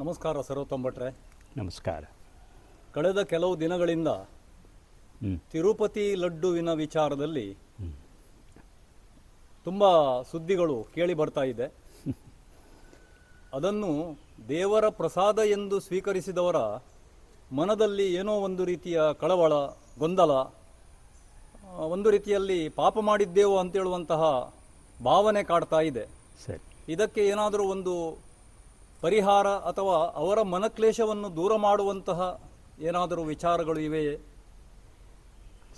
ನಮಸ್ಕಾರ ಸರ್ವೋತ್ತಮ್ ಭಟ್ರೆ ನಮಸ್ಕಾರ. ಕಳೆದ ಕೆಲವು ದಿನಗಳಿಂದ ತಿರುಪತಿ ಲಡ್ಡುವಿನ ವಿಚಾರದಲ್ಲಿ ತುಂಬ ಸುದ್ದಿಗಳು ಕೇಳಿ ಬರ್ತಾ ಇದೆ. ಅದನ್ನು ದೇವರ ಪ್ರಸಾದ ಎಂದು ಸ್ವೀಕರಿಸಿದವರ ಮನದಲ್ಲಿ ಏನೋ ಒಂದು ರೀತಿಯ ಕಳವಳ ಗೊಂದಲ ಒಂದು ರೀತಿಯಲ್ಲಿ ಪಾಪ ಮಾಡಿದ್ದೇವೋ ಅಂತೇಳುವಂತಹ ಭಾವನೆ ಕಾಡ್ತಾ ಇದೆ. ಸರಿ. ಇದಕ್ಕೆ ಏನಾದರೂ ಒಂದು ಪರಿಹಾರ ಅಥವಾ ಅವರ ಮನಕ್ಲೇಶವನ್ನು ದೂರ ಮಾಡುವಂತಹ ಏನಾದರೂ ವಿಚಾರಗಳು ಇವೆಯೇ?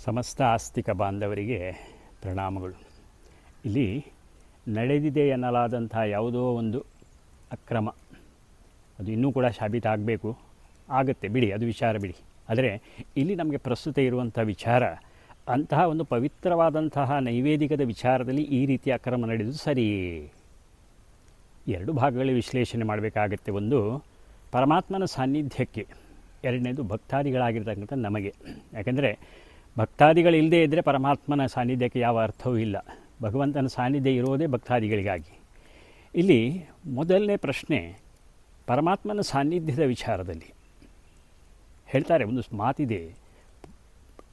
ಸಮಸ್ತ ಆಸ್ತಿಕ ಬಾಂಧವರಿಗೆ ಪ್ರಣಾಮಗಳು. ಇಲ್ಲಿ ನಡೆದಿದೆ ಎನ್ನಲಾದಂಥ ಯಾವುದೋ ಒಂದು ಅಕ್ರಮ. ಅದು ಇನ್ನೂ ಕೂಡ ಸಾಬೀತಾಗಬೇಕು ಆಗುತ್ತೆ, ಬಿಡಿ, ಅದು ವಿಚಾರ ಬಿಡಿ. ಆದರೆ ಇಲ್ಲಿ ನಮಗೆ ಪ್ರಸ್ತುತ ಇರುವಂಥ ವಿಚಾರ, ಅಂತಹ ಒಂದು ಪವಿತ್ರವಾದಂತಹ ನೈವೇದಿಕದ ವಿಚಾರದಲ್ಲಿ ಈ ರೀತಿ ಅಕ್ರಮ ನಡೆದು ಸರಿ ಎರಡು ಭಾಗಗಳಲ್ಲಿ ವಿಶ್ಲೇಷಣೆ ಮಾಡಬೇಕಾಗತ್ತೆ. ಒಂದು, ಪರಮಾತ್ಮನ ಸಾನ್ನಿಧ್ಯಕ್ಕೆ. ಎರಡನೇದು, ಭಕ್ತಾದಿಗಳಾಗಿರ್ತಕ್ಕಂಥ ನಮಗೆ. ಯಾಕೆಂದರೆ, ಭಕ್ತಾದಿಗಳಿಲ್ಲದೆ ಇದ್ದರೆ ಪರಮಾತ್ಮನ ಸಾನ್ನಿಧ್ಯಕ್ಕೆ ಯಾವ ಅರ್ಥವೂ ಇಲ್ಲ. ಭಗವಂತನ ಸಾನ್ನಿಧ್ಯ ಇರೋದೇ ಭಕ್ತಾದಿಗಳಿಗಾಗಿ. ಇಲ್ಲಿ ಮೊದಲನೇ ಪ್ರಶ್ನೆ, ಪರಮಾತ್ಮನ ಸಾನ್ನಿಧ್ಯದ ವಿಚಾರದಲ್ಲಿ. ಹೇಳ್ತಾರೆ, ಒಂದು ಮಾತಿದೆ.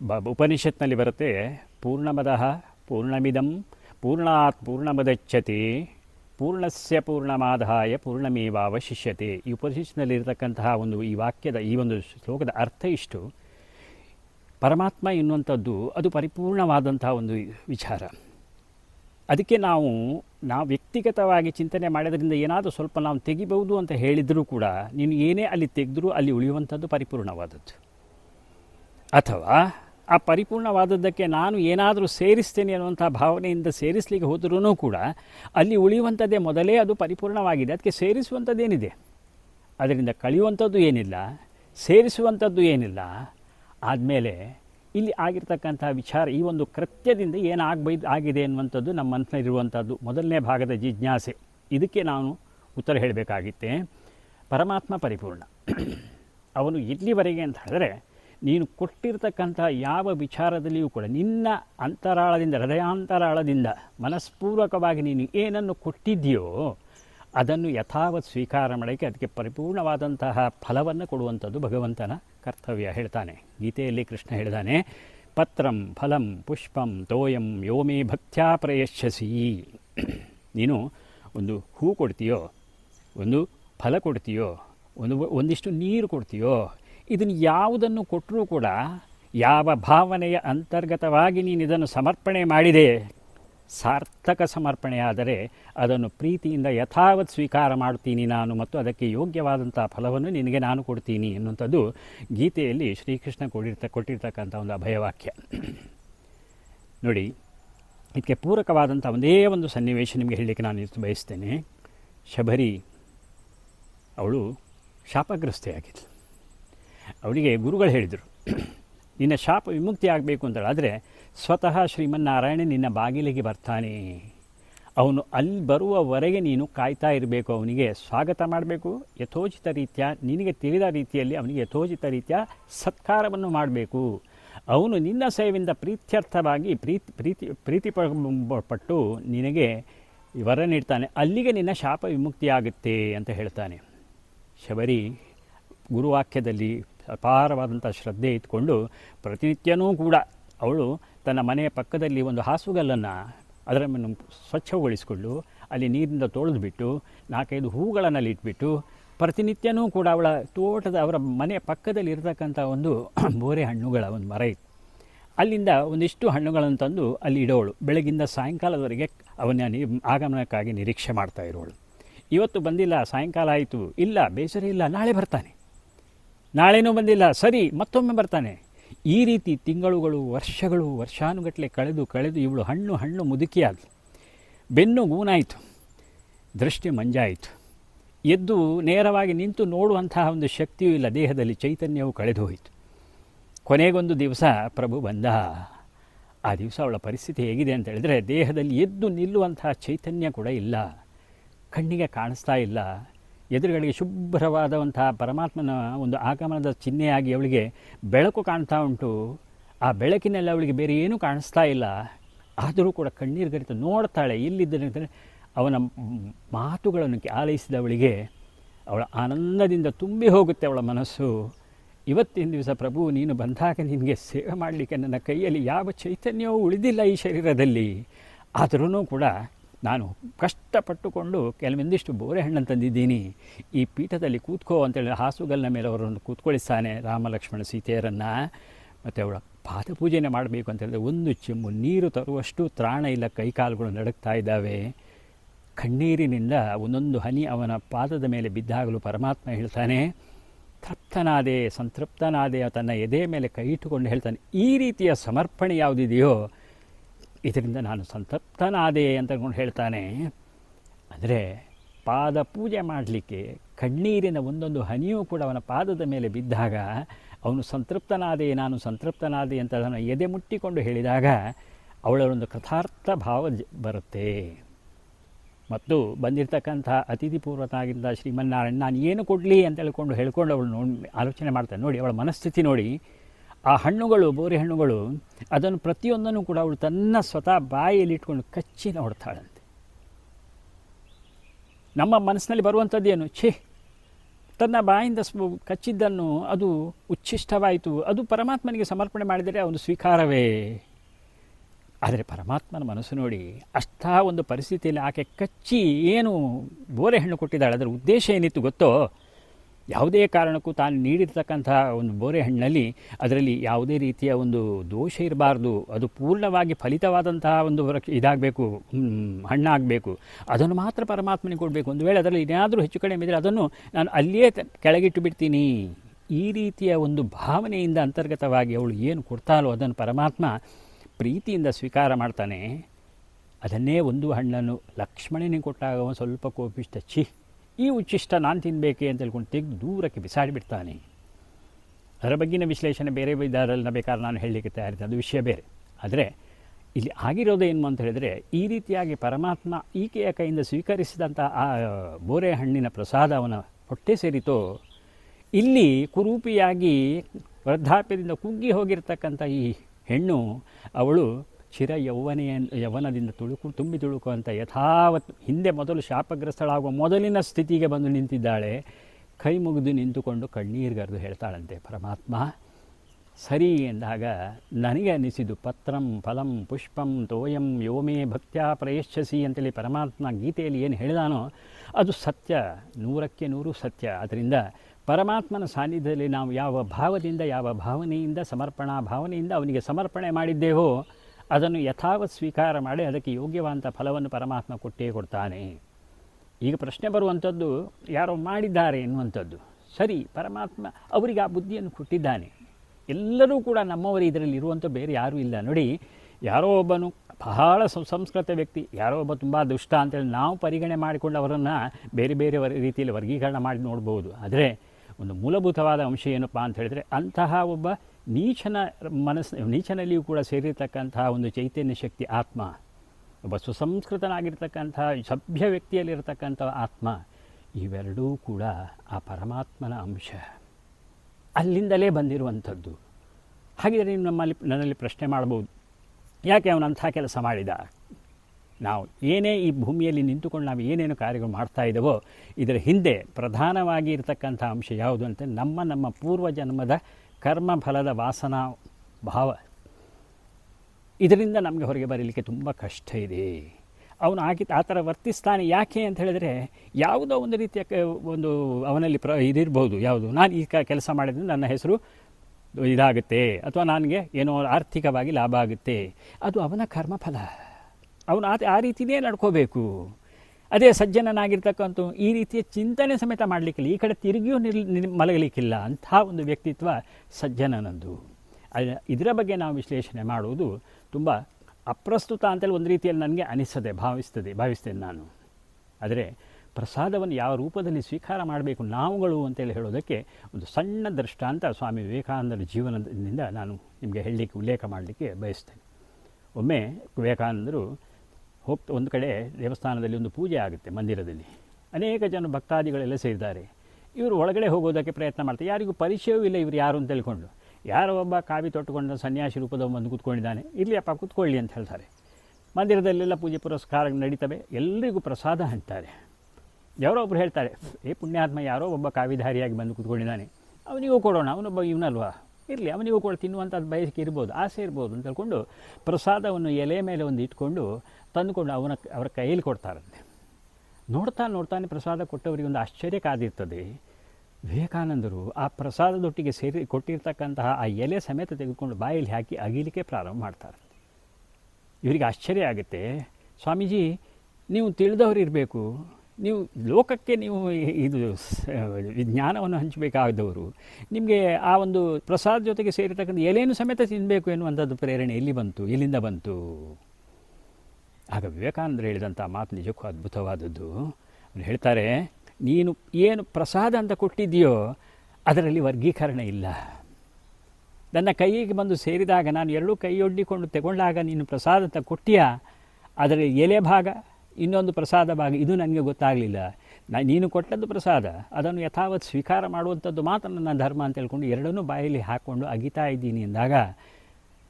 ಬ, ಉಪನಿಷತ್ನಲ್ಲಿ ಬರುತ್ತೆ, ಪೂರ್ಣಮದಃ ಪೂರ್ಣಮಿದಂ ಪೂರ್ಣಾತ್ ಪೂರ್ಣಮದಚ್ಯತೆ. ಪೂರ್ಣಸ್ಯ ಪೂರ್ಣಮಾದಾಯ ಪೂರ್ಣಮೇವಾವಶಿಷ್ಯತೆ. ಈ ಇರತಕ್ಕಂತಹ ಒಂದು ಈ ವಾಕ್ಯದ ಈ ಒಂದು ಶ್ಲೋಕದ ಅರ್ಥ ಇಷ್ಟು. ಪರಮಾತ್ಮ ಎನ್ನುವಂಥದ್ದು ಅದು ಪರಿಪೂರ್ಣವಾದಂತಹ ಒಂದು ವಿಚಾರ. ಅದಕ್ಕೆ ನಾವು ನಾವು ವ್ಯಕ್ತಿಗತವಾಗಿ ಚಿಂತನೆ ಮಾಡೋದರಿಂದ ಏನಾದರೂ ಸ್ವಲ್ಪ ನಾವು ತೆಗಿಬಹುದು ಅಂತ ಹೇಳಿದರೂ ಕೂಡ ನೀನು ಏನೇ ಅಲ್ಲಿ ತೆಗೆದರೂ ಅಲ್ಲಿ ಉಳಿಯುವಂಥದ್ದು ಪರಿಪೂರ್ಣವಾದದ್ದು. ಅಥವಾ ಆ ಪರಿಪೂರ್ಣವಾದದ್ದಕ್ಕೆ ನಾನು ಏನಾದರೂ ಸೇರಿಸ್ತೇನೆ ಅನ್ನುವಂಥ ಭಾವನೆಯಿಂದ ಸೇರಿಸಲಿಕ್ಕೆ ಹೋದ್ರೂ ಕೂಡ ಅಲ್ಲಿ ಉಳಿಯುವಂಥದ್ದೇ ಮೊದಲೇ ಅದು ಪರಿಪೂರ್ಣವಾಗಿದೆ. ಅದಕ್ಕೆ ಸೇರಿಸುವಂಥದ್ದೇನಿದೆ? ಅದರಿಂದ ಕಳೆಯುವಂಥದ್ದು ಏನಿಲ್ಲ, ಸೇರಿಸುವಂಥದ್ದು ಏನಿಲ್ಲ. ಆದಮೇಲೆ ಇಲ್ಲಿ ಆಗಿರ್ತಕ್ಕಂಥ ವಿಚಾರ ಈ ಒಂದು ಕೃತ್ಯದಿಂದ ಏನಾಗಬೈ ಆಗಿದೆ ಅನ್ನುವಂಥದ್ದು ನಮ್ಮ ಮನಸ್ಸಿನಲ್ಲಿರುವಂಥದ್ದು ಮೊದಲನೇ ಭಾಗದ ಜಿಜ್ಞಾಸೆ. ಇದಕ್ಕೆ ನಾನು ಉತ್ತರ ಹೇಳಬೇಕಾಗಿತ್ತೆ. ಪರಮಾತ್ಮ ಪರಿಪೂರ್ಣ. ಅವನು ಇಲ್ಲಿವರೆಗೆ ಅಂತ ಹೇಳಿದ್ರೆ ನೀನು ಕೊಟ್ಟಿರ್ತಕ್ಕಂತಹ ಯಾವ ವಿಚಾರದಲ್ಲಿಯೂ ಕೂಡ ನಿನ್ನ ಅಂತರಾಳದಿಂದ, ಹೃದಯಾಂತರಾಳದಿಂದ ಮನಸ್ಪೂರ್ವಕವಾಗಿ ನೀನು ಏನನ್ನು ಕೊಟ್ಟಿದ್ದೀಯೋ ಅದನ್ನು ಯಥಾವತ್ ಸ್ವೀಕಾರ ಮಾಡೋಕ್ಕೆ ಅದಕ್ಕೆ ಪರಿಪೂರ್ಣವಾದಂತಹ ಫಲವನ್ನು ಕೊಡುವಂಥದ್ದು ಭಗವಂತನ ಕರ್ತವ್ಯ ಹೇಳ್ತಾನೆ. ಗೀತೆಯಲ್ಲಿ ಕೃಷ್ಣ ಹೇಳಿದಾನೆ, ಪತ್ರಂ ಫಲಂ ಪುಷ್ಪಂ ತೋಯಂ ಯೋಮೇ ಭಕ್ತ್ಯಾ ಪ್ರಯಶ್ಯಸಿ. ನೀನು ಒಂದು ಹೂ ಕೊಡ್ತೀಯೋ, ಒಂದು ಫಲ ಕೊಡ್ತೀಯೋ, ಒಂದು, ಒಂದಿಷ್ಟು ನೀರು ಕೊಡ್ತೀಯೋ ಇದನ್ನು ಯಾವುದನ್ನು ಕೊಟ್ಟರೂ ಕೂಡ ಯಾವ ಭಾವನೆಯ ಅಂತರ್ಗತವಾಗಿ ನೀನು ಇದನ್ನು ಸಮರ್ಪಣೆ ಮಾಡಿದೆ, ಸಾರ್ಥಕ ಸಮರ್ಪಣೆಯಾದರೆ ಅದನ್ನು ಪ್ರೀತಿಯಿಂದ ಯಥಾವತ್ ಸ್ವೀಕಾರ ಮಾಡ್ತೀನಿ ನಾನು ಮತ್ತು ಅದಕ್ಕೆ ಯೋಗ್ಯವಾದಂಥ ಫಲವನ್ನು ನಿನಗೆ ನಾನು ಕೊಡ್ತೀನಿ ಎನ್ನುವಂಥದ್ದು ಗೀತೆಯಲ್ಲಿ ಶ್ರೀಕೃಷ್ಣ ಕೊಡಿರ್ತ, ಕೊಟ್ಟಿರ್ತಕ್ಕಂಥ ಒಂದು ಅಭಯವಾಕ್ಯ. ನೋಡಿ, ಇದಕ್ಕೆ ಪೂರಕವಾದಂಥ ಒಂದೇ ಒಂದು ಸನ್ನಿವೇಶ ನಿಮಗೆ ಹೇಳಲಿಕ್ಕೆ ನಾನು ಬಯಸ್ತೇನೆ. ಶಬರಿ, ಅವಳು ಶಾಪಗ್ರಸ್ತೆಯಾಗಿದ್ಲು ಅವಳಿಗೆ ಗುರುಗಳು ಹೇಳಿದರು, ನಿನ್ನ ಶಾಪ ವಿಮುಕ್ತಿ ಆಗಬೇಕು ಅಂತೇಳಿ ಆದರೆ ಸ್ವತಃ ಶ್ರೀಮನ್ನಾರಾಯಣ ನಿನ್ನ ಬಾಗಿಲಿಗೆ ಬರ್ತಾನೆ. ಅವನು ಅಲ್ಲಿ ಬರುವವರೆಗೆ ನೀನು ಕಾಯ್ತಾ ಇರಬೇಕು. ಅವನಿಗೆ ಸ್ವಾಗತ ಮಾಡಬೇಕು. ಯಥೋಚಿತ ರೀತಿಯ, ನಿನಗೆ ತಿಳಿದ ರೀತಿಯಲ್ಲಿ ಅವನಿಗೆ ಯಥೋಚಿತ ರೀತಿಯ ಸತ್ಕಾರವನ್ನು ಮಾಡಬೇಕು. ಅವನು ನಿನ್ನ ಸೇವೆಯಿಂದ ಪ್ರೀತ್ಯರ್ಥವಾಗಿ ಪ್ರೀತಿ ಪ್ರೀತಿ ಪ್ರೀತಿ ಪಟ್ಟು ನಿನಗೆ ವರ ನೀಡ್ತಾನೆ. ಅಲ್ಲಿಗೆ ನಿನ್ನ ಶಾಪ ವಿಮುಕ್ತಿಯಾಗುತ್ತೆ ಅಂತ ಹೇಳ್ತಾನೆ. ಶಬರಿ, ಗುರುವಾಕ್ಯದಲ್ಲಿ ಅಪಾರವಾದಂಥ ಶ್ರದ್ಧೆ ಇಟ್ಕೊಂಡು ಪ್ರತಿನಿತ್ಯನೂ ಕೂಡ ಅವಳು ತನ್ನ ಮನೆಯ ಪಕ್ಕದಲ್ಲಿ ಒಂದು ಹಾಸುಗಲ್ಲನ್ನು ಅದರ ಸ್ವಚ್ಛಗೊಳಿಸಿಕೊಂಡು ಅಲ್ಲಿ ನೀರಿಂದ ತೊಳೆದು ಬಿಟ್ಟು ನಾಲ್ಕೈದು ಹೂಗಳನ್ನಲ್ಲಿ ಇಟ್ಬಿಟ್ಟು ಪ್ರತಿನಿತ್ಯನೂ ಕೂಡ ಅವಳ ತೋಟದ ಅವರ ಮನೆಯ ಪಕ್ಕದಲ್ಲಿ ಇರತಕ್ಕಂಥ ಒಂದು ಬೋರೆ ಹಣ್ಣುಗಳ ಒಂದು ಮರ ಇತ್ತು. ಅಲ್ಲಿಂದ ಒಂದಿಷ್ಟು ಹಣ್ಣುಗಳನ್ನು ತಂದು ಅಲ್ಲಿ ಇಡೋಳು ಬೆಳಗಿಂದ ಸಾಯಂಕಾಲದವರೆಗೆ ಅವನ ನಿ, ಆಗಮನಕ್ಕಾಗಿ ನಿರೀಕ್ಷೆ ಮಾಡ್ತಾ ಇರೋಳು ಇವತ್ತು ಬಂದಿಲ್ಲ, ಸಾಯಂಕಾಲ ಆಯಿತು. ಇಲ್ಲ, ಬೇಸರ ಇಲ್ಲ, ನಾಳೆ ಬರ್ತಾನೆ. ನಾಳೆನೂ ಬಂದಿಲ್ಲ. ಸರಿ, ಮತ್ತೊಮ್ಮೆ ಬರ್ತಾನೆ. ಈ ರೀತಿ ತಿಂಗಳುಗಳು, ವರ್ಷಗಳು ವರ್ಷಾನುಗಟ್ಟಲೆ ಕಳೆದು ಕಳೆದು ಇವಳು ಹಣ್ಣು ಹಣ್ಣು ಮುದುಕಿಯಾದ್ಲು. ಬೆನ್ನು ಗೂನಾಯಿತು ದೃಷ್ಟಿ ಮಂಜಾಯಿತು. ಎದ್ದು ನೇರವಾಗಿ ನಿಂತು ನೋಡುವಂತಹ ಒಂದು ಶಕ್ತಿಯೂ ಇಲ್ಲ. ದೇಹದಲ್ಲಿ ಚೈತನ್ಯವು ಕಳೆದು ಹೋಯಿತು. ಕೊನೆಗೊಂದು ದಿವಸ ಪ್ರಭು ಬಂದ. ಆ ದಿವಸ ಅವಳ ಪರಿಸ್ಥಿತಿ ಹೇಗಿದೆ ಅಂತ ಹೇಳಿದ್ರೆ, ದೇಹದಲ್ಲಿ ಎದ್ದು ನಿಲ್ಲುವಂತಹ ಚೈತನ್ಯ ಕೂಡ ಇಲ್ಲ. ಕಣ್ಣಿಗೆ ಕಾಣಿಸ್ತಾ ಇಲ್ಲ. ಎದುರುಗಳಿಗೆ ಶುಭ್ರವಾದಂತಹ ಪರಮಾತ್ಮನ ಒಂದು ಆಗಮನದ ಚಿಹ್ನೆಯಾಗಿ ಅವಳಿಗೆ ಬೆಳಕು ಕಾಣ್ತಾ ಉಂಟು. ಆ ಬೆಳಕಿನಲ್ಲಿ ಅವಳಿಗೆ ಬೇರೆ ಏನೂ ಕಾಣಿಸ್ತಾ ಇಲ್ಲ. ಆದರೂ ಕೂಡ ಕಣ್ಣೀರು ಗರಿತ ನೋಡ್ತಾಳೆ. ಎಲ್ಲಿದ್ದರೆ ಅಂತಂದರೆ ಅವನ ಮಾತುಗಳನ್ನು ಮಾತುಗಳನ್ನು ಆಲೈಸಿದವಳಿಗೆ ಅವಳ ಆನಂದದಿಂದ ತುಂಬಿ ಹೋಗುತ್ತೆ ಅವಳ ಮನಸ್ಸು. ಇವತ್ತಿನ ದಿವಸ ಪ್ರಭು, ನೀನು ಬಂದಾಗ ನಿನಗೆ ಸೇವೆ ಮಾಡಲಿಕ್ಕೆ ನನ್ನ ಕೈಯಲ್ಲಿ ಯಾವ ಚೈತನ್ಯವೂ ಉಳಿದಿಲ್ಲ ಈ ಶರೀರದಲ್ಲಿ. ಆದರೂ ಕೂಡ ನಾನು ಕಷ್ಟಪಟ್ಟುಕೊಂಡು ಕೆಲವೊಂದಿಷ್ಟು ಬೋರೆ ಹಣ್ಣನ್ನು ತಂದಿದ್ದೀನಿ. ಈ ಪೀಠದಲ್ಲಿ ಕೂತ್ಕೋ ಅಂತೇಳಿ ಹಾಸುಗಲ್ನ ಮೇಲೆ ಅವರನ್ನು ಕೂತ್ಕೊಳಿಸ್ತಾನೆ ರಾಮ ಲಕ್ಷ್ಮಣ ಸೀತೆಯರನ್ನು. ಮತ್ತು ಅವಳ ಪಾದಪೂಜೆನೇ ಮಾಡಬೇಕು ಅಂತ ಹೇಳಿದ್ರೆ ಒಂದು ಚಿಮ್ಮು ನೀರು ತರುವಷ್ಟು ತ್ರಾಣ ಇಲ್ಲ, ಕೈಕಾಲುಗಳು ನಡುಗ್ತಾ ಇದ್ದಾವೆ. ಕಣ್ಣೀರಿನಿಂದ ಒಂದೊಂದು ಹನಿ ಅವನ ಪಾದದ ಮೇಲೆ ಬಿದ್ದಾಗಲೂ ಪರಮಾತ್ಮ ಹೇಳ್ತಾನೆ, ತೃಪ್ತನಾದೆ, ಸಂತೃಪ್ತನಾದೆ, ತನ್ನ ಎದೆ ಮೇಲೆ ಕೈ ಇಟ್ಟುಕೊಂಡು ಹೇಳ್ತಾನೆ, ಈ ರೀತಿಯ ಸಮರ್ಪಣೆ ಯಾವುದಿದೆಯೋ ಇದರಿಂದ ನಾನು ಸಂತಪ್ತನಾದೆ ಅಂತ ಅಂದ್ಕೊಂಡು ಹೇಳ್ತಾನೆ. ಅಂದರೆ ಪಾದ ಪೂಜೆ ಮಾಡಲಿಕ್ಕೆ ಕಣ್ಣೀರಿನ ಒಂದೊಂದು ಹನಿಯೂ ಕೂಡ ಅವನ ಪಾದದ ಮೇಲೆ ಬಿದ್ದಾಗ ಅವನು ಸಂತೃಪ್ತನಾದೆ, ನಾನು ಸಂತೃಪ್ತನಾದೆ ಅಂತ ಅದನ್ನು ಎದೆ ಮುಟ್ಟಿಕೊಂಡು ಹೇಳಿದಾಗ ಅವಳ ಒಂದು ಕೃತಾರ್ಥ ಭಾವ ಬರುತ್ತೆ. ಮತ್ತು ಬಂದಿರತಕ್ಕಂಥ ಅತಿಥಿ ಪೂರ್ವಕವಾಗಿದ್ದ ಶ್ರೀಮನ್ನಾರಾಯಣ ನಾನು ಏನು ಕೊಡಲಿ ಅಂತ ಹೇಳ್ಕೊಂಡು ಹೇಳ್ಕೊಂಡು ಅವಳು ನೋಡಿ, ಆಲೋಚನೆ ಮಾಡ್ತಾನೆ. ನೋಡಿ ಅವಳ ಮನಸ್ಥಿತಿ ನೋಡಿ. ಆ ಹಣ್ಣುಗಳು, ಬೋರೆ ಹಣ್ಣುಗಳು, ಅದನ್ನು ಪ್ರತಿಯೊಂದನ್ನು ಕೂಡ ಅವಳು ತನ್ನ ಸ್ವತಃ ಬಾಯಲ್ಲಿ ಇಟ್ಕೊಂಡು ಕಚ್ಚಿ ನೋಡ್ತಾಳಂತೆ ನಮ್ಮ ಮನಸ್ಸಿನಲ್ಲಿ ಬರುವಂಥದ್ದೇನು ಛೇ, ತನ್ನ ಬಾಯಿಂದ ಕಚ್ಚಿದ್ದನ್ನು ಅದು ಉಚ್ಛಿಷ್ಟವಾಯಿತು. ಅದು ಪರಮಾತ್ಮನಿಗೆ ಸಮರ್ಪಣೆ ಮಾಡಿದರೆ ಅವನು ಸ್ವೀಕಾರವೇ. ಆದರೆ ಪರಮಾತ್ಮನ ಮನಸ್ಸು ನೋಡಿ ಅಷ್ಟ ಒಂದು ಪರಿಸ್ಥಿತಿಯಲ್ಲಿ ಆಕೆ ಕಚ್ಚಿ ಏನು ಬೋರೆ ಹಣ್ಣು ಕೊಟ್ಟಿದ್ದಾಳೆ, ಅದರ ಉದ್ದೇಶ ಏನಿತ್ತು ಗೊತ್ತೋ? ಯಾವುದೇ ಕಾರಣಕ್ಕೂ ತಾನು ನೀಡಿರ್ತಕ್ಕಂಥ ಒಂದು ಬೋರೆ ಹಣ್ಣಲ್ಲಿ ಅದರಲ್ಲಿ ಯಾವುದೇ ರೀತಿಯ ಒಂದು ದೋಷ ಇರಬಾರ್ದು. ಅದು ಪೂರ್ಣವಾಗಿ ಫಲಿತವಾದಂತಹ ಒಂದು ಇದಾಗಬೇಕು ಹಣ್ಣಾಗಬೇಕು. ಅದನ್ನು ಮಾತ್ರ ಪರಮಾತ್ಮನಿಗೆ ಕೊಡಬೇಕು. ಒಂದು ವೇಳೆ ಅದರಲ್ಲಿ ಏನಾದರೂ ಹೆಚ್ಚು ಕಡಿಮೆ ಇದ್ದರೆ ಅದನ್ನು ನಾನು ಅಲ್ಲಿಯೇ ಕೆಳಗಿಟ್ಟು ಬಿಡ್ತೀನಿ. ಈ ರೀತಿಯ ಒಂದು ಭಾವನೆಯಿಂದ ಅಂತರ್ಗತವಾಗಿ ಅವಳು ಏನು ಕೊಡ್ತಾಳೋ ಅದನ್ನು ಪರಮಾತ್ಮ ಪ್ರೀತಿಯಿಂದ ಸ್ವೀಕಾರ ಮಾಡ್ತಾನೆ. ಅದನ್ನೇ ಒಂದು ಹಣ್ಣನ್ನು ಲಕ್ಷ್ಮಣನಿಗೆ ಕೊಟ್ಟಾಗ ಸ್ವಲ್ಪ ಕೋಪಿಷ್ಟ ಛಿ. ಈ ಉಚ್ಚಿಷ್ಟ ನಾನು ತಿನ್ನಬೇಕೆ ಅಂತ ಹೇಳ್ಕೊಂಡು ತೆಗೆದು ದೂರಕ್ಕೆ ಬಿಸಾಡಿಬಿಡ್ತಾನೆ ಅದರ ಬಗ್ಗಿನ ವಿಶ್ಲೇಷಣೆ ಬೇರೆ ವಿಧಾರಲ್ಲ ಬೇಕಾದ್ರೆ ನಾನು ಹೇಳಲಿಕ್ಕೆ ತಯಾರಿದ್ದೆ. ಅದು ವಿಷಯ ಬೇರೆ. ಆದರೆ ಇಲ್ಲಿ ಆಗಿರೋದೇನು ಅಂತ ಹೇಳಿದರೆ ಈ ರೀತಿಯಾಗಿ ಪರಮಾತ್ಮ ಈಕೆಯ ಕೈಯಿಂದ ಸ್ವೀಕರಿಸಿದಂಥ ಆ ಬೋರೆ ಹಣ್ಣಿನ ಪ್ರಸಾದ ಅವನ ಹೊಟ್ಟೆ ಸೇರಿತೋ ಇಲ್ಲಿ ಕುರೂಪಿಯಾಗಿ ವೃದ್ಧಾಪ್ಯದಿಂದ ಕುಗ್ಗಿ ಹೋಗಿರ್ತಕ್ಕಂಥ ಈ ಹೆಣ್ಣು ಅವಳು ಚಿರ ಯೌವನೆಯ ಯೌವನದಿಂದ ತುಳುಕು, ತುಂಬಿ ತುಳುಕು ಅಂತ ಯಥಾವತ್ ಹಿಂದೆ ಮೊದಲು ಶಾಪಗ್ರಸ್ತಳಾಗುವ ಮೊದಲಿನ ಸ್ಥಿತಿಗೆ ಬಂದು ನಿಂತಿದ್ದಾಳೆ. ಕೈ ಮುಗಿದು ನಿಂತುಕೊಂಡು ಕಣ್ಣೀರ್ಗರೆದು ಹೇಳ್ತಾಳಂತೆ, ಪರಮಾತ್ಮ, ಸರಿ ಎಂದಾಗ ನನಗೆ ಅನಿಸಿದು ಪತ್ರಂ, ಫಲಂ, ಪುಷ್ಪಂ, ತೋಯಂ, ಯೋಮೇ ಭಕ್ತ್ಯಾ ಪ್ರಯಶ್ಚಸಿ ಅಂತೇಳಿ ಪರಮಾತ್ಮ ಗೀತೆಯಲ್ಲಿ ಏನು ಹೇಳಿದಾನೋ ಅದು ಸತ್ಯ, ನೂರಕ್ಕೆ ನೂರು ಸತ್ಯ. ಅದರಿಂದ ಪರಮಾತ್ಮನ ಸಾನ್ನಿಧ್ಯದಲ್ಲಿ ನಾವು ಯಾವ ಭಾವದಿಂದ, ಯಾವ ಭಾವನೆಯಿಂದ ಸಮರ್ಪಣಾ ಭಾವನೆಯಿಂದ ಅವನಿಗೆ ಸಮರ್ಪಣೆ ಮಾಡಿದ್ದೇವೋ ಅದನ್ನು ಯಥಾವತ್ ಸ್ವೀಕಾರ ಮಾಡಿ ಅದಕ್ಕೆ ಯೋಗ್ಯವಾದಂಥ ಫಲವನ್ನು ಪರಮಾತ್ಮ ಕೊಟ್ಟೇ ಕೊಡ್ತಾನೆ. ಈಗ ಪ್ರಶ್ನೆ ಬರುವಂಥದ್ದು, ಯಾರೋ ಮಾಡಿದ್ದಾರೆ ಎನ್ನುವಂಥದ್ದು. ಸರಿ, ಪರಮಾತ್ಮ ಅವರಿಗೆ ಆ ಬುದ್ಧಿಯನ್ನು ಕೊಟ್ಟಿದ್ದಾನೆ. ಎಲ್ಲರೂ ಕೂಡ ನಮ್ಮವರು ಇದರಲ್ಲಿ ಇರುವಂಥ ಬೇರೆ ಯಾರೂ ಇಲ್ಲ. ನೋಡಿ, ಯಾರೋ ಒಬ್ಬನು ಬಹಳ ಸುಸಂಸ್ಕೃತ ವ್ಯಕ್ತಿ, ಯಾರೋ ಒಬ್ಬ ತುಂಬ ದುಷ್ಟ ಅಂತೇಳಿ ನಾವು ಪರಿಗಣನೆ ಮಾಡಿಕೊಂಡು ಅವರನ್ನು ಬೇರೆ ಬೇರೆ ರೀತಿಯಲ್ಲಿ ವರ್ಗೀಕರಣ ಮಾಡಿ ನೋಡ್ಬೋದು. ಆದರೆ ಒಂದು ಮೂಲಭೂತವಾದ ಅಂಶ ಏನಪ್ಪ ಅಂತ ಹೇಳಿದರೆ, ಅಂತಹ ಒಬ್ಬ ನೀಚನ ಮನಸ್ಸು, ನೀಚನಲ್ಲಿಯೂ ಕೂಡ ಸೇರಿರ್ತಕ್ಕಂತಹ ಒಂದು ಚೈತನ್ಯ ಶಕ್ತಿ ಆತ್ಮ, ಒಬ್ಬ ಸುಸಂಸ್ಕೃತನಾಗಿರ್ತಕ್ಕಂಥ ಸಭ್ಯ ವ್ಯಕ್ತಿಯಲ್ಲಿರತಕ್ಕಂಥ ಆತ್ಮ, ಇವೆರಡೂ ಕೂಡ ಆ ಪರಮಾತ್ಮನ ಅಂಶ. ಅಲ್ಲಿಂದಲೇ ಬಂದಿರುವಂಥದ್ದು. ಹಾಗಿದ್ರೆ ನೀವು ನಮ್ಮಲ್ಲಿ, ನನ್ನಲ್ಲಿ ಪ್ರಶ್ನೆ ಮಾಡ್ಬೋದು ಯಾಕೆ ಅವನು ಅಂಥ ಕೆಲಸ ಮಾಡಿದ? ನಾವು ಏನೇ ಈ ಭೂಮಿಯಲ್ಲಿ ನಿಂತುಕೊಂಡು ನಾವು ಏನೇನು ಕಾರ್ಯಗಳು ಮಾಡ್ತಾ ಇದ್ದೇವೋ, ಇದರ ಹಿಂದೆ ಪ್ರಧಾನವಾಗಿ ಇರತಕ್ಕಂಥ ಅಂಶ ಯಾವುದು ಅಂತ ನಮ್ಮ ನಮ್ಮ ಪೂರ್ವ ಜನ್ಮದ ಕರ್ಮ ಫಲದ ವಾಸನಾ ಭಾವ. ಇದರಿಂದ ನಮಗೆ ಹೊರಗೆ ಬರಲಿಕ್ಕೆ ತುಂಬ ಕಷ್ಟ ಇದೆ. ಅವನು ಆಗಿ ಆ ಥರ ವರ್ತಿಸ್ತಾನೆ ಯಾಕೆ ಅಂತ ಹೇಳಿದರೆ ಯಾವುದೋ ಒಂದು ರೀತಿಯ ಒಂದು ಅವನಲ್ಲಿ ಪ್ರ ಇದಿರ್ಬೋದು. ಯಾವುದು? ನಾನು ಈ ಕೆಲಸ ಮಾಡಿದ್ರೆ ನನ್ನ ಹೆಸರು ಇದಾಗುತ್ತೆ ಅಥವಾ ನನಗೆ ಏನೋ ಆರ್ಥಿಕವಾಗಿ ಲಾಭ ಆಗುತ್ತೆ. ಅದು ಅವನ ಕರ್ಮಫಲ. ಅವನು ಆ ಆ ರೀತಿಯೇ ನಡ್ಕೋಬೇಕು. ಅದೇ ಸಜ್ಜನನಾಗಿರ್ತಕ್ಕಂಥ ಈ ರೀತಿಯ ಚಿಂತನೆ ಸಮೇತ ಮಾಡಲಿಕ್ಕಿಲ್ಲ. ಈ ಕಡೆ ತಿರುಗಿಯೂ ನಿಲ್ ಮಲಗಲಿಕ್ಕಿಲ್ಲ. ಅಂತಹ ಒಂದು ವ್ಯಕ್ತಿತ್ವ ಸಜ್ಜನನದ್ದು ಅದ್- ಇದರ ಬಗ್ಗೆ ನಾವು ವಿಶ್ಲೇಷಣೆ ಮಾಡುವುದು ತುಂಬ ಅಪ್ರಸ್ತುತ ಅಂತೇಳಿ ಒಂದು ರೀತಿಯಲ್ಲಿ ನನಗೆ ಅನಿಸದೆ ಭಾವಿಸ್ತದೆ, ಭಾವಿಸ್ತೇನೆ ನಾನು. ಆದರೆ ಪ್ರಸಾದವನ್ನು ಯಾವ ರೂಪದಲ್ಲಿ ಸ್ವೀಕಾರ ಮಾಡಬೇಕು ನಾವುಗಳು ಅಂತೇಳಿ ಹೇಳೋದಕ್ಕೆ ಒಂದು ಸಣ್ಣ ದೃಷ್ಟಾಂತ ಸ್ವಾಮಿ ವಿವೇಕಾನಂದರ ಜೀವನದಿಂದ ನಾನು ನಿಮಗೆ ಹೇಳಲಿಕ್ಕೆ, ಉಲ್ಲೇಖ ಮಾಡಲಿಕ್ಕೆ ಬಯಸ್ತೇನೆ. ಒಮ್ಮೆ ವಿವೇಕಾನಂದರು ಹೋಗ್ತಾ ಒಂದು ಕಡೆ ದೇವಸ್ಥಾನದಲ್ಲಿ ಒಂದು ಪೂಜೆ ಆಗುತ್ತೆ ಮಂದಿರದಲ್ಲಿ. ಅನೇಕ ಜನ ಭಕ್ತಾದಿಗಳೆಲ್ಲ ಸೇರಿದ್ದಾರೆ. ಇವರು ಒಳಗಡೆ ಹೋಗೋದಕ್ಕೆ ಪ್ರಯತ್ನ ಮಾಡ್ತಾರೆ. ಯಾರಿಗೂ ಪರಿಚಯವೂ ಇಲ್ಲ ಇವರು ಯಾರು ಅಂತ ತಿಳ್ಕೊಂಡು. ಯಾರೋ ಒಬ್ಬ ಕಾವಿ ತೊಟ್ಟುಕೊಂಡ ಸನ್ಯಾಸಿ ರೂಪದ ಬಂದು ಕೂತ್ಕೊಂಡಿದ್ದಾನೆ. ಇರಲಿಯಪ್ಪ ಕೂತ್ಕೊಳ್ಳಿ ಅಂತ ಹೇಳ್ತಾರೆ. ಮಂದಿರದಲ್ಲೆಲ್ಲ ಪೂಜೆ ಪುರಸ್ಕಾರ ನಡೀತವೆ. ಎಲ್ಲರಿಗೂ ಪ್ರಸಾದ ಅಂತಾರೆ. ಯಾರೋ ಒಬ್ರು ಹೇಳ್ತಾರೆ, ಏ ಪುಣ್ಯಾತ್ಮ, ಯಾರೋ ಒಬ್ಬ ಕಾವಿಧಾರಿಯಾಗಿ ಬಂದು ಕೂತ್ಕೊಂಡಿದ್ದಾನೆ. ಅವನಿಗೂ ಕೊಡೋಣ, ಅವನೊಬ್ಬ ಇವನಲ್ವಾ? ಇರಲಿ, ಅವನಿಗೂ ಕೂಡ, ತಿನ್ನುವಂಥದ್ದು ಬಯಸಿಕೆ ಇರ್ಬೋದು, ಆಸೆ ಇರ್ಬೋದು ಅಂತ ಹೇಳ್ಕೊಂಡು ಪ್ರಸಾದವನ್ನು ಎಲೆ ಮೇಲೆ ಒಂದು ಇಟ್ಕೊಂಡು ತಂದುಕೊಂಡು ಅವನ ಅವರ ಕೈಯಲ್ಲಿ ಕೊಡ್ತಾರಂತೆ. ನೋಡ್ತಾ ನೋಡ್ತಾನೆ ಪ್ರಸಾದ ಕೊಟ್ಟವರಿಗೆ ಒಂದು ಆಶ್ಚರ್ಯ ಕಾದಿರ್ತದೆ. ವಿವೇಕಾನಂದರು ಆ ಪ್ರಸಾದದೊಟ್ಟಿಗೆ ಸೇರಿ ಕೊಟ್ಟಿರ್ತಕ್ಕಂತಹ ಆ ಎಲೆ ಸಮೇತ ತೆಗೆದುಕೊಂಡು ಬಾಯಲ್ಲಿ ಹಾಕಿ ಅಗಿಲಿಕ್ಕೆ ಪ್ರಾರಂಭ ಮಾಡ್ತಾರೆ ಇವರಿಗೆ ಆಶ್ಚರ್ಯ ಆಗುತ್ತೆ, ಸ್ವಾಮೀಜಿ, ನೀವು ತಿಳಿದವರು ಇರಬೇಕು. ನೀವು ಲೋಕಕ್ಕೆ ನೀವು ಇದು ಜ್ಞಾನವನ್ನು ಹಂಚಬೇಕಾದವರು. ನಿಮಗೆ ಆ ಒಂದು ಪ್ರಸಾದ ಜೊತೆಗೆ ಸೇರಿರ್ತಕ್ಕಂಥ ಎಲೆಯನ್ನು ಸಮೇತ ತಿನ್ನಬೇಕು ಎನ್ನುವಂಥದ್ದು ಪ್ರೇರಣೆ ಎಲ್ಲಿ ಬಂತು, ಎಲ್ಲಿಂದ ಬಂತು? ಆಗ ವಿವೇಕಾನಂದರು ಹೇಳಿದಂಥ ಮಾತು ನಿಜಕ್ಕೂ ಅದ್ಭುತವಾದದ್ದು. ಅವ್ರು ಹೇಳ್ತಾರೆ, ನೀನು ಏನು ಪ್ರಸಾದ ಅಂತ ಕೊಟ್ಟಿದೆಯೋ ಅದರಲ್ಲಿ ವರ್ಗೀಕರಣ ಇಲ್ಲ. ನನ್ನ ಕೈಗೆ ಬಂದು ಸೇರಿದಾಗ ನಾನು ಎರಡೂ ಕೈಯೊಡ್ಡಿಕೊಂಡು ತಗೊಂಡಾಗ ನೀನು ಪ್ರಸಾದ ಅಂತ ಕೊಟ್ಟಿಯಾ? ಅದರ ಎಲೆ ಭಾಗ, ಇನ್ನೊಂದು ಪ್ರಸಾದ ಭಾಗ, ಇದು ನನಗೆ ಗೊತ್ತಾಗಲಿಲ್ಲ. ನಾ, ನೀನು ಕೊಟ್ಟದ್ದು ಪ್ರಸಾದ, ಅದನ್ನು ಯಥಾವತ್ ಸ್ವೀಕಾರ ಮಾಡುವಂಥದ್ದು ಮಾತ್ರ ನನ್ನ ಧರ್ಮ ಅಂತ ಹೇಳ್ಕೊಂಡು ಎರಡನ್ನೂ ಬಾಯಲ್ಲಿ ಹಾಕ್ಕೊಂಡು ಅಗಿತಾ ಇದ್ದೀನಿ ಎಂದಾಗ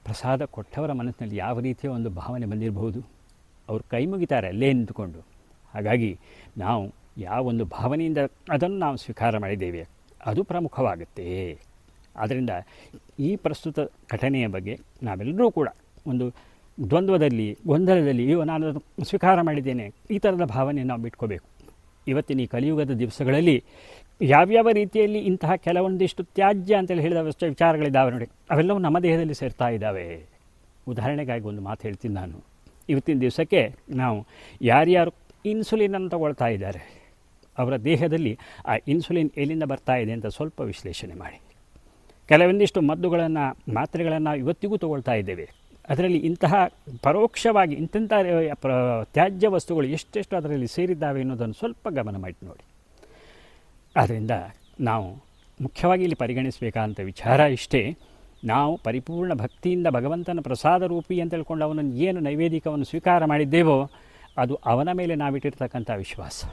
ಪ್ರಸಾದ ಕೊಟ್ಟವರ ಮನಸ್ಸಿನಲ್ಲಿ ಯಾವ ರೀತಿಯ ಒಂದು ಭಾವನೆ ಬಂದಿರಬಹುದು. ಅವರು ಕೈ ಮುಗಿತಾರೆ, ಅಲ್ಲೇ ನಿಂತುಕೊಂಡು. ಹಾಗಾಗಿ ನಾವು ಯಾವ ಒಂದು ಭಾವನೆಯಿಂದ ಅದನ್ನು ನಾವು ಸ್ವೀಕಾರ ಮಾಡಿದ್ದೇವೆ, ಅದು ಪ್ರಮುಖವಾಗುತ್ತೆ. ಆದ್ದರಿಂದ ಈ ಪ್ರಸ್ತುತ ಘಟನೆಯ ಬಗ್ಗೆ ನಾವೆಲ್ಲರೂ ಕೂಡ ಒಂದು ದ್ವಂದ್ವದಲ್ಲಿ, ಗೊಂದಲದಲ್ಲಿ, ಅಯ್ಯೋ, ನಾನು ಅದನ್ನು ಸ್ವೀಕಾರ ಮಾಡಿದ್ದೇನೆ, ಈ ಥರದ ಭಾವನೆ ನಾವು ಬಿಟ್ಕೋಬೇಕು. ಇವತ್ತಿನ ಈ ಕಲಿಯುಗದ ದಿವಸಗಳಲ್ಲಿ ಯಾವ್ಯಾವ ರೀತಿಯಲ್ಲಿ ಇಂತಹ ಕೆಲವೊಂದಿಷ್ಟು ತ್ಯಾಜ್ಯ ಅಂತೇಳಿ ಹೇಳಿದ ವಿಚಾರಗಳಿದ್ದಾವೆ ನೋಡಿ, ಅವೆಲ್ಲವೂ ನಮ್ಮ ದೇಹದಲ್ಲಿ ಸೇರ್ತಾ ಇದ್ದಾವೆ. ಉದಾಹರಣೆಗಾಗಿ ಒಂದು ಮಾತು ಹೇಳ್ತೀನಿ ನಾನು. ಇವತ್ತಿನ ದಿವಸಕ್ಕೆ ನಾವು ಯಾರ್ಯಾರು ಇನ್ಸುಲಿನನ್ನು ತಗೊಳ್ತಾ ಇದ್ದಾರೆ, ಅವರ ದೇಹದಲ್ಲಿ ಆ ಇನ್ಸುಲಿನ್ ಎಲ್ಲಿಂದ ಬರ್ತಾ ಇದೆ ಅಂತ ಸ್ವಲ್ಪ ವಿಶ್ಲೇಷಣೆ ಮಾಡಿ. ಕೆಲವೊಂದಿಷ್ಟು ಮದ್ದುಗಳನ್ನು, ಮಾತ್ರೆಗಳನ್ನು ಇವತ್ತಿಗೂ ತಗೊಳ್ತಾ ಇದ್ದೇವೆ. ಅದರಲ್ಲಿ ಇಂತಹ ಪರೋಕ್ಷವಾಗಿ ಪ್ರ, ತ್ಯಾಜ್ಯ ವಸ್ತುಗಳು ಎಷ್ಟೆಷ್ಟು ಅದರಲ್ಲಿ ಸೇರಿದ್ದಾವೆ ಅನ್ನೋದನ್ನು ಸ್ವಲ್ಪ ಗಮನ ಮಾಡಿ ನೋಡಿ. ಆದ್ದರಿಂದ ನಾವು ಮುಖ್ಯವಾಗಿ ಇಲ್ಲಿ ಪರಿಗಣಿಸಬೇಕಾದಂಥ ವಿಚಾರ ಇಷ್ಟೇ. ನಾವು ಪರಿಪೂರ್ಣ ಭಕ್ತಿಯಿಂದ ಭಗವಂತನ ಪ್ರಸಾದ ರೂಪಿ ಅಂತ ಹೇಳ್ಕೊಂಡು ಅವನನ್ನು ಏನು ನೈವೇದಿಕವನ್ನು ಸ್ವೀಕಾರ ಮಾಡಿದ್ದೇವೋ ಅದು ಅವನ ಮೇಲೆ ನಾವಿಟ್ಟಿರ್ತಕ್ಕಂಥ ವಿಶ್ವಾಸ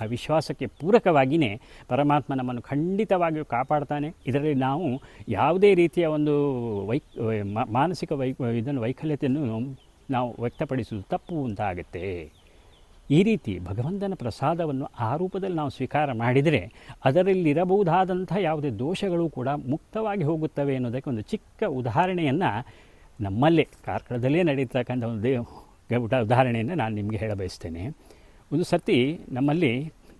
ಆ ವಿಶ್ವಾಸಕ್ಕೆ ಪೂರಕವಾಗಿಯೇ ಪರಮಾತ್ಮ ನಮ್ಮನ್ನು ಖಂಡಿತವಾಗಿಯೂ ಕಾಪಾಡ್ತಾನೆ. ಇದರಲ್ಲಿ ನಾವು ಯಾವುದೇ ರೀತಿಯ ಒಂದು ವೈ ಮಾನಸಿಕ ವೈ, ಇದನ್ನು ವೈಕಲ್ಯತೆಯನ್ನು ನಾವು ವ್ಯಕ್ತಪಡಿಸುವುದು ತಪ್ಪು ಅಂತ ಆಗುತ್ತೆ. ಈ ರೀತಿ ಭಗವಂತನ ಪ್ರಸಾದವನ್ನು ಆ ರೂಪದಲ್ಲಿ ನಾವು ಸ್ವೀಕಾರ ಮಾಡಿದರೆ ಅದರಲ್ಲಿರಬಹುದಾದಂಥ ಯಾವುದೇ ದೋಷಗಳು ಕೂಡ ಮುಕ್ತವಾಗಿ ಹೋಗುತ್ತವೆ ಅನ್ನೋದಕ್ಕೆ ಒಂದು ಚಿಕ್ಕ ಉದಾಹರಣೆಯನ್ನು ನಮ್ಮಲ್ಲೇ ಕಾರ್ಕಳದಲ್ಲೇ ನಡೀತಕ್ಕಂಥ ಒಂದು ದೇವ ಉದ- ಉದಾಹರಣೆಯನ್ನು ನಾನು ನಿಮಗೆ ಹೇಳಬಯಸ್ತೇನೆ ಒಂದು ಸರ್ತಿ ನಮ್ಮಲ್ಲಿ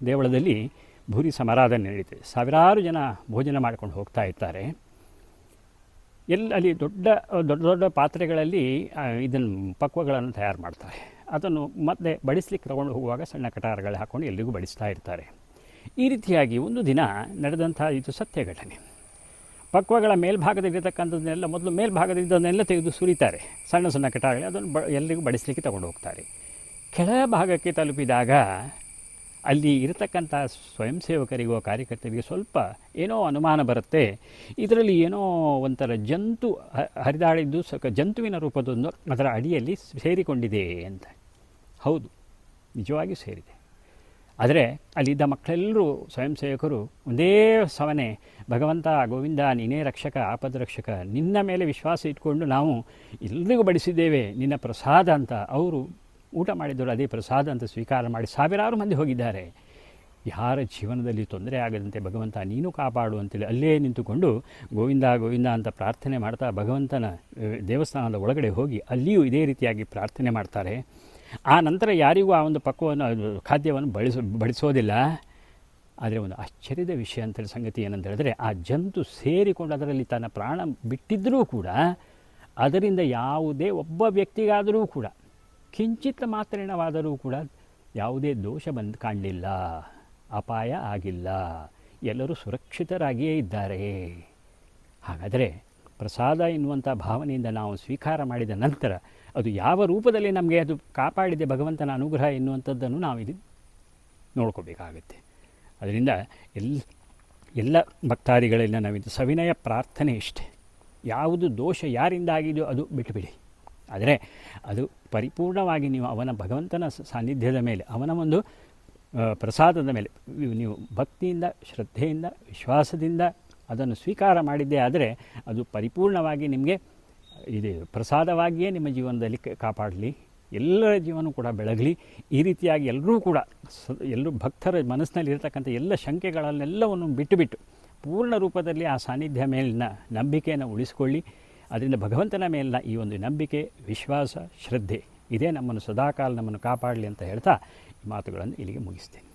ದೇವಳದಲ್ಲಿ ಭೂರಿ ಸಮಾರಾಧನೆ ನಡೀತದೆ. ಸಾವಿರಾರು ಜನ ಭೋಜನ ಮಾಡ್ಕೊಂಡು ಹೋಗ್ತಾ ಇರ್ತಾರೆ. ಎಲ್ಲ ಅಲ್ಲಿ ದೊಡ್ಡ ದೊಡ್ಡ ದೊಡ್ಡ ಪಾತ್ರೆಗಳಲ್ಲಿ ಇದನ್ನು ಪಕ್ವಗಳನ್ನು ತಯಾರು ಮಾಡ್ತಾರೆ. ಅದನ್ನು ಮತ್ತೆ ಬಡಿಸ್ಲಿಕ್ಕೆ ತಗೊಂಡು ಹೋಗುವಾಗ ಸಣ್ಣ ಕಟಾರಗಳು ಹಾಕ್ಕೊಂಡು ಎಲ್ಲಿಗೂ ಬಡಿಸ್ತಾ ಇರ್ತಾರೆ. ಈ ರೀತಿಯಾಗಿ ಒಂದು ದಿನ ನಡೆದಂಥ ಇದು ಸತ್ಯ ಘಟನೆ ಪಕ್ವಗಳ ಮೇಲ್ಭಾಗದಲ್ಲಿರತಕ್ಕಂಥದ್ದನ್ನೆಲ್ಲ ಮೊದಲು ಮೇಲ್ಭಾಗದಿದ್ದನ್ನೆಲ್ಲ ತೆಗೆದು ಸುರಿತಾರೆ. ಸಣ್ಣ ಸಣ್ಣ ಕಟಾರಗಳು ಅದನ್ನು ಬ ಎಲ್ಲರಿಗೂ ಬಡಿಸಲಿಕ್ಕೆ ತಗೊಂಡು ಹೋಗ್ತಾರೆ. ಕೆಳ ಭಾಗಕ್ಕೆ ತಲುಪಿದಾಗ ಅಲ್ಲಿ ಇರತಕ್ಕಂಥ ಸ್ವಯಂ ಸೇವಕರಿಗೋ ಕಾರ್ಯಕರ್ತರಿಗೆ ಸ್ವಲ್ಪ ಏನೋ ಅನುಮಾನ ಬರುತ್ತೆ. ಇದರಲ್ಲಿ ಏನೋ ಒಂಥರ ಜಂತು ಹರಿದಾಡಿದ್ದು ಸ್ವಲ್ಪ ಜಂತುವಿನ ರೂಪದೊಂದು ಅದರ ಅಡಿಯಲ್ಲಿ ಸೇರಿಕೊಂಡಿದೆ ಅಂತ. ಹೌದು ನಿಜವಾಗಿಯೂ ಸೇರಿದೆ. ಆದರೆ ಅಲ್ಲಿದ್ದ ಮಕ್ಕಳೆಲ್ಲರೂ ಸ್ವಯಂ ಸೇವಕರು ಒಂದೇ ಸವನೆ, ಭಗವಂತ, ಗೋವಿಂದ, ನೀನೇ ರಕ್ಷಕ, ಆಪದ ರಕ್ಷಕ, ನಿನ್ನ ಮೇಲೆ ವಿಶ್ವಾಸ ಇಟ್ಕೊಂಡು ನಾವು ಎಲ್ರಿಗೂ ಬಡಿಸಿದ್ದೇವೆ, ನಿನ್ನ ಪ್ರಸಾದ ಅಂತ ಅವರು ಊಟ ಮಾಡಿದರು, ಅದೇ ಪ್ರಸಾದ ಅಂತ ಸ್ವೀಕಾರ ಮಾಡಿ ಸಾವಿರಾರು ಮಂದಿ ಹೋಗಿದ್ದಾರೆ. ಯಾರ ಜೀವನದಲ್ಲಿ ತೊಂದರೆ ಆಗದಂತೆ ಭಗವಂತ ನೀನು ಕಾಪಾಡು ಅಂತೇಳಿ ಅಲ್ಲೇ ನಿಂತುಕೊಂಡು ಗೋವಿಂದ ಗೋವಿಂದ ಅಂತ ಪ್ರಾರ್ಥನೆ ಮಾಡ್ತಾ ಭಗವಂತನ, ದೇವಸ್ಥಾನದ ಒಳಗಡೆ ಹೋಗಿ ಅಲ್ಲಿಯೂ ಇದೇ ರೀತಿಯಾಗಿ ಪ್ರಾರ್ಥನೆ ಮಾಡ್ತಾರೆ. ಆ ನಂತರ ಯಾರಿಗೂ ಆ ಒಂದು ಪಕ್ವವನ್ನು ಖಾದ್ಯವನ್ನು ಬಳಸೋ, ಬಡಿಸೋದಿಲ್ಲ. ಆದರೆ ಒಂದು ಆಶ್ಚರ್ಯದ ವಿಷಯ ಅಂತೇಳಿ ಸಂಗತಿ ಏನಂತ ಹೇಳಿದ್ರೆ, ಆ ಜಂತು ಸೇರಿಕೊಂಡು ಅದರಲ್ಲಿ ತನ್ನ ಪ್ರಾಣ ಬಿಟ್ಟಿದ್ದರೂ ಕೂಡ, ಅದರಿಂದ ಯಾವುದೇ ಒಬ್ಬ ವ್ಯಕ್ತಿಗಾದರೂ ಕೂಡ, ಕಿಂಚಿತ್ ಮಾತ್ರೇಣವಾದರೂ ಕೂಡ ಯಾವುದೇ ದೋಷ ಬಂದು ಕಾಣಲಿಲ್ಲ. ಅಪಾಯ ಆಗಿಲ್ಲ. ಎಲ್ಲರೂ ಸುರಕ್ಷಿತರಾಗಿಯೇ ಇದ್ದಾರೆ. ಹಾಗಾದರೆ ಪ್ರಸಾದ ಎನ್ನುವಂಥ ಭಾವನೆಯಿಂದ ನಾವು ಸ್ವೀಕಾರ ಮಾಡಿದ ನಂತರ ಅದು ಯಾವ ರೂಪದಲ್ಲಿ ನಮಗೆ ಅದು ಕಾಪಾಡಿದೆ ಭಗವಂತನ ಅನುಗ್ರಹ ಎನ್ನುವಂಥದ್ದನ್ನು ನಾವು ಇಲ್ಲಿ ನೋಡ್ಕೋಬೇಕಾಗುತ್ತೆ. ಅದರಿಂದ ಎಲ್, ಎಲ್ಲ ಭಕ್ತಾದಿಗಳೆಲ್ಲ ನಾವಿದ್ದು ಸವಿನಯ ಪ್ರಾರ್ಥನೆ ಇಷ್ಟೆ. ಯಾವುದು ದೋಷ ಯಾರಿಂದ ಆಗಿದೆಯೋ ಅದು ಬಿಟ್ಟುಬಿಡಿ. ಆದರೆ ಅದು ಪರಿಪೂರ್ಣವಾಗಿ ನೀವು ಅವನ ಭಗವಂತನ ಸಾನ್ನಿಧ್ಯದ ಮೇಲೆ, ಅವನ ಒಂದು ಪ್ರಸಾದದ ಮೇಲೆ, ನೀವು ಭಕ್ತಿಯಿಂದ, ಶ್ರದ್ಧೆಯಿಂದ, ವಿಶ್ವಾಸದಿಂದ ಅದನ್ನು ಸ್ವೀಕಾರ ಮಾಡಿದ್ದೇ ಆದರೆ ಅದು ಪರಿಪೂರ್ಣವಾಗಿ ನಿಮಗೆ ಇದು. ಪ್ರಸಾದವಾಗಿಯೇ ನಿಮ್ಮ ಜೀವನದಲ್ಲಿ ಕಾಪಾಡಲಿ. ಎಲ್ಲರ ಜೀವನ ಕೂಡ ಬೆಳಗಲಿ. ಈ ರೀತಿಯಾಗಿ ಎಲ್ಲರೂ ಕೂಡ ಸ ಎಲ್ಲರೂ ಭಕ್ತರ ಮನಸ್ಸಿನಲ್ಲಿ ಇರತಕ್ಕಂಥ ಎಲ್ಲ ಶಂಕೆಗಳನ್ನೆಲ್ಲವನ್ನು ಬಿಟ್ಟು ಬಿಟ್ಟು ಪೂರ್ಣ ರೂಪದಲ್ಲಿ ಆ ಸಾನ್ನಿಧ್ಯ ಮೇಲಿನ ನಂಬಿಕೆಯನ್ನು ಉಳಿಸ್ಕೊಳ್ಳಿ. ಅದರಿಂದ ಭಗವಂತನ ಮೇಲಿನ ಈ ಒಂದು ನಂಬಿಕೆ, ವಿಶ್ವಾಸ, ಶ್ರದ್ಧೆ ಇದೇ ನಮ್ಮನ್ನು ಸದಾಕಾಲ ನಮ್ಮನ್ನು ಕಾಪಾಡಲಿ ಅಂತ ಹೇಳ್ತಾ ಈ ಮಾತುಗಳನ್ನು ಇಲ್ಲಿಗೆ ಮುಗಿಸ್ತೇನೆ.